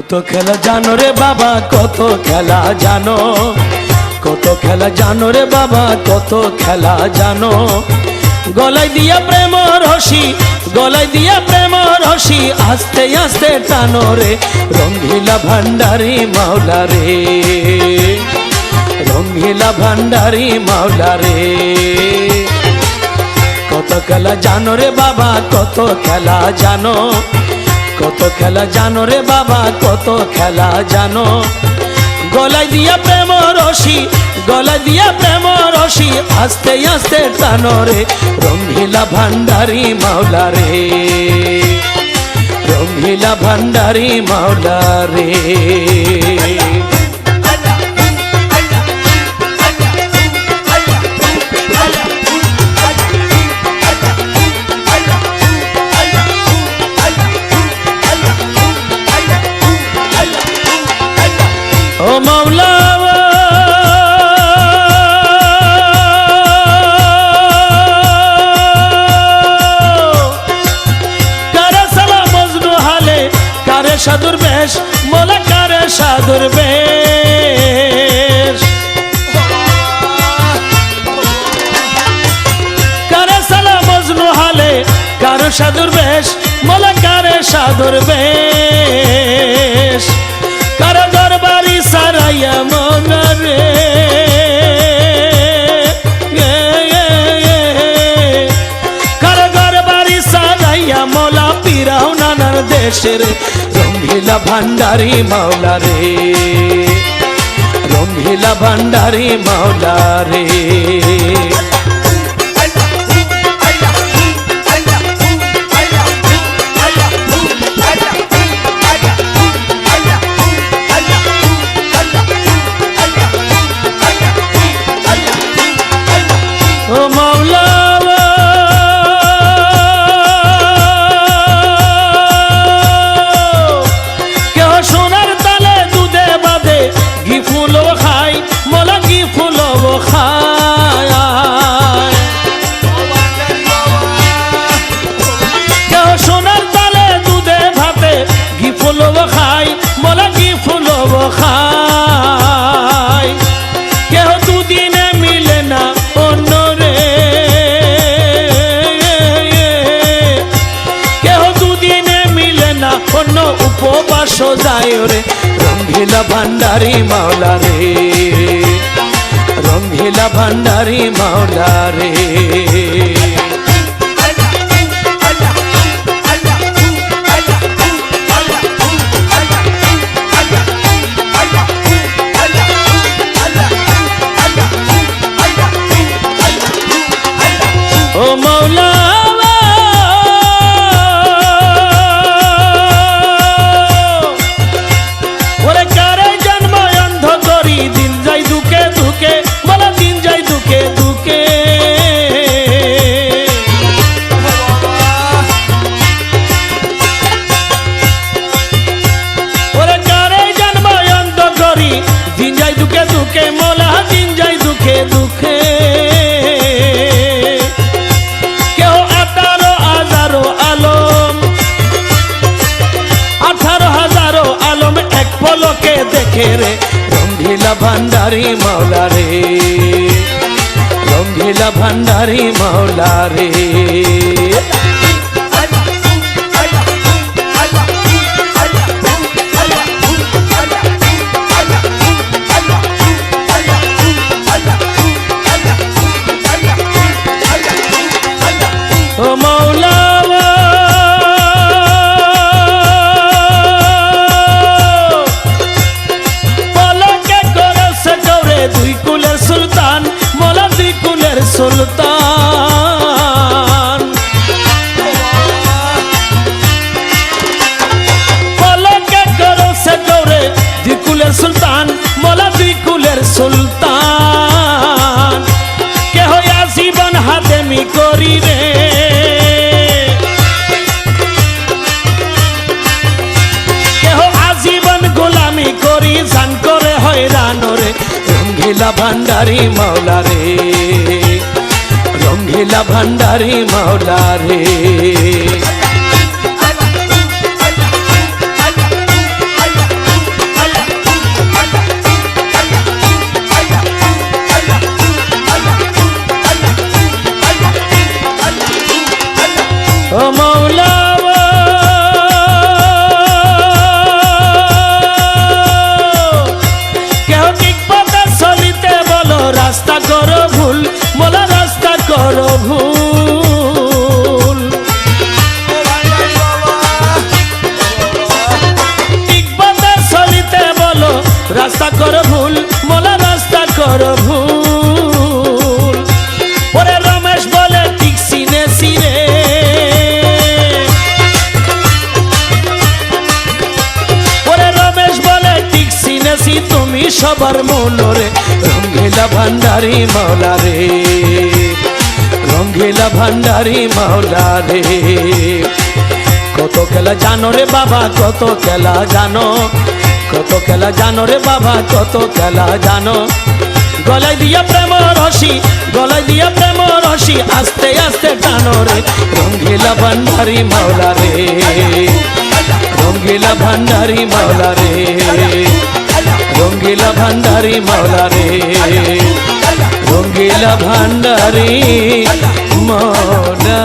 কত খেলা জানো রে বাবা, কত খেলা জানো। কত খেলা জানো রে বাবা, কত খেলা জানো। গলায় দিয়া প্রেম রশি গলায় দিয়া প্রেম রশি আস্তে আস্তে টানো রে রঙ্গিলা ভান্ডারি মাওলা রে। রঙ্গিলা ভান্ডারি মাওলা রে। কত খেলা জানো রে বাবা, কত খেলা জানো। কত খেলা জানো রে বাবা, কত খেলা জানো। গলায় দিয়া প্রেম রশি গলায় দিয়া প্রেম রশি আস্তে আস্তে টানো রে রঙ্গিলা ভান্ডারি মাওলা রে। রঙ্গিলা ভান্ডারি মাওলা রে। সাধুর বেশ। কারে সালা মজনু হালে, কারে সাধুর বেশ মোলা কারে সাধুর বেশ। কারও দরবারি সারাইয়া মনরে। কারও দরবারি সারাইয়া মোলা পিরাও নানার দেশের রঙ্গিলা ভান্ডারি মাওলা রে। রঙ্গিলা ভান্ডারি মাওলা রে। উপবাস রে রঙ্গিলা ভান্ডারি মাওলা রে। রঙ্গিলা ভান্ডারি মাওলা রে। দুকে কেউ আঠারো হাজারো আলম, আঠারো হাজারো আলম এক পলকে দেখে রে। রঙ্গিলা ভান্ডারি মাওলা রে, রঙ্গিলা ভান্ডারি মাওলা রে কেহ আজীবন গোলামি করি জান করে মাওলা রে। রঙ্গিলা মাওলা রে। সবার মনরে, রঙ্গিলা ভান্ডারি মাওলা রে রঙ্গিলা ভান্ডারি মাওলা রে কত খেলা জানো রে বাবা, কত খেলা জানো। কত খেলা জানো রে বাবা, কত খেলা জানো। গলায় দিয়া প্রেম রশি গলায় দিয়া প্রেম রশি আস্তে আস্তে টানো রে রঙ্গিলা ভান্ডারি মাওলা রে রঙ্গিলা ভান্ডারি মাওলা রে রঙ্গিলা ভান্ডারি মাওলা রে। রঙ্গিলা ভান্ডারি মাওলা